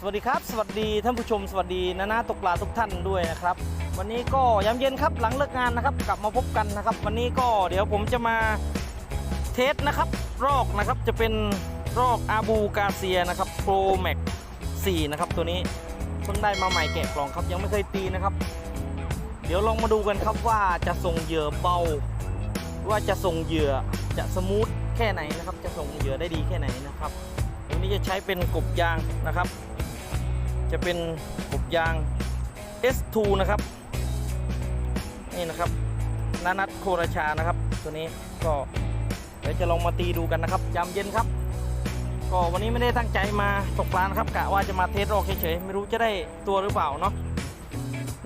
สวัสดีครับ สวัสดีท่านผู้ชมสวัสดีนานาตกปลาทุกท่านด้วยนะครับ วันนี้ก็ยามเย็นครับหลังเลิกงานนะครับ กลับมาพบกันนะครับ วันนี้ก็เดี๋ยวผมจะมาเทสนะครับ รอกนะครับจะเป็นรอกอาบูกาเซียนะครับโปรแม็ก4นะครับตัวนี้เพิ่งได้มาใหม่แกะกล่องครับ ยังไม่เคยตีนะครับ เดี๋ยวลองมาดูกันครับว่าจะส่งเหยื่อเบา ว่าจะส่งเหยื่อจะสมูทแค่ไหนนะครับ จะส่งเหยื่อได้ดีแค่ไหนนะครับตัวนี้จะใช้เป็นกบยางนะครับ จะเป็นกบยาง S2 นะครับ นี่นะครับนานัทโคราชานะครับ ตัวนี้ก็เดี๋ยวจะลองมาตีดูกันนะครับยามเย็นครับ ก็วันนี้ไม่ได้ตั้งใจมาตกปลานะครับกะว่าจะมาเทสรอกเฉยๆไม่รู้จะได้ตัวหรือเปล่าเนาะ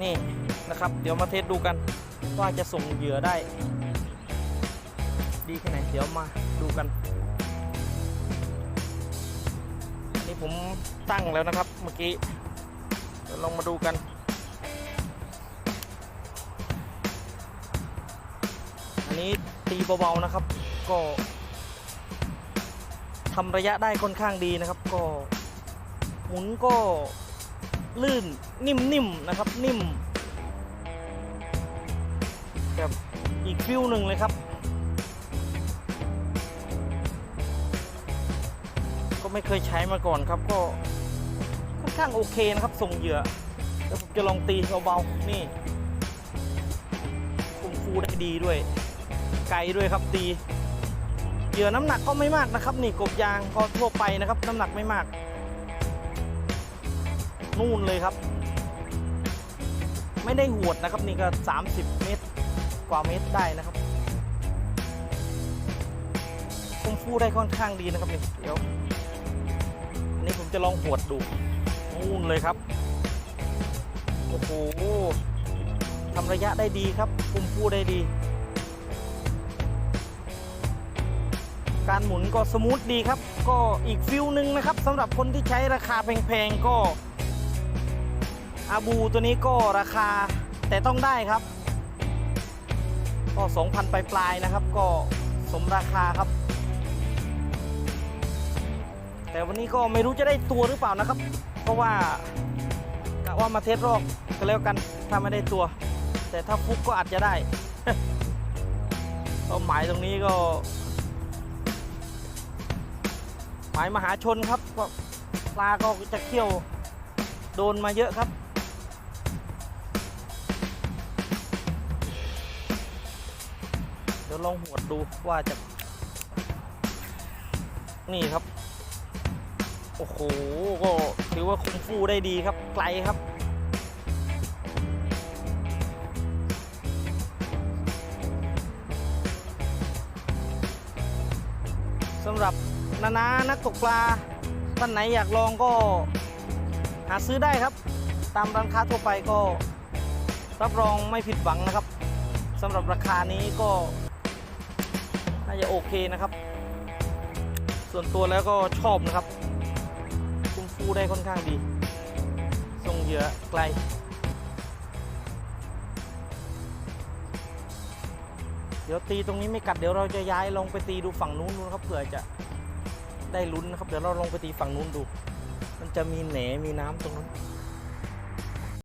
นี่นะครับ เดี๋ยวมาเทสดูกัน ว่าจะส่งเหยื่อได้ ดีแค่ไหนเดี๋ยวมาดูกัน ผมตั้งแล้วนะครับเมื่อกี้เดี๋ยวลองมาดูกัน อันนี้ตีเบาๆนะครับ ก็ทำระยะได้ค่อนข้างดีนะครับ ก็หมุนก็ลื่นนิ่มๆนะครับนิ่มแบบอีกฟิวหนึ่งเลยครับ ไม่เคยใช้มาก่อนครับ ก็ค่อนข้างโอเคนะครับส่งเหยื่อแล้วผมจะลองตีเบาๆนี่คุมฟูได้ดีด้วย ไกลด้วยครับตีเหยื่อน้ำหนักก็ไม่มากนะครับ นี่กบยางก็ทั่วไปนะครับ น้ำหนักไม่มาก นู่นเลยครับ ไม่ได้หวดนะครับนี่ก็ 30 เมตร กว่าเมตรได้นะครับคุมฟูได้ค่อนข้างดีนะครับนี่เดี๋ยว จะลองหวดดูนู่นเลยครับ โอ้โหทำระยะได้ดีครับคุมฟูได้ดี การหมุนก็สมูทดีครับ ก็อีกฟิลหนึ่งนะครับสำหรับคนที่ใช้ราคาแพงๆก็อาบูตัวนี้ก็ราคาแต่ต้องได้ครับ ก็ 2,000 ปลายๆนะครับ ก็สมราคาครับ แต่วันนี้ก็ไม่รู้จะได้ตัวหรือเปล่านะครับ เพราะว่ากะว่ามาเทสรอบก็แล้วกันถ้าไม่ได้ตัว แต่ถ้าฟุกก็อาจจะได้เป้าหมายตรงนี้ก็ หมายมหาชนครับปลาก็จะเขี้ยวโดนมาเยอะครับเดี๋ยวลองหวดดูว่าจะ นี่ครับ โอ้โห ก็ถือว่าคุมฟูได้ดีครับ ไกลครับ สำหรับนานานักตกปลาท่านไหนอยากลองก็หาซื้อได้ครับ ตามร้านค้าทั่วไปก็รับรองไม่ผิดหวังนะครับสำหรับราคานี้ก็น่าจะโอเคนะครับ ส่วนตัวแล้วก็ชอบนะครับ คุ้ได้ค่อนข้างดีส่งเหยื่อไกล เดี๋ยวตีตรงนี้ไม่กัดเดี๋ยวเราจะย้ายลงไปตีดูฝั่งนู้นดูนะครับเผื่อจะได้ลุ้นนะครับ เดี๋ยวเราลงไปตีฝั่งนู้นดู มันจะมีแหนมีน้ำตรงนั้น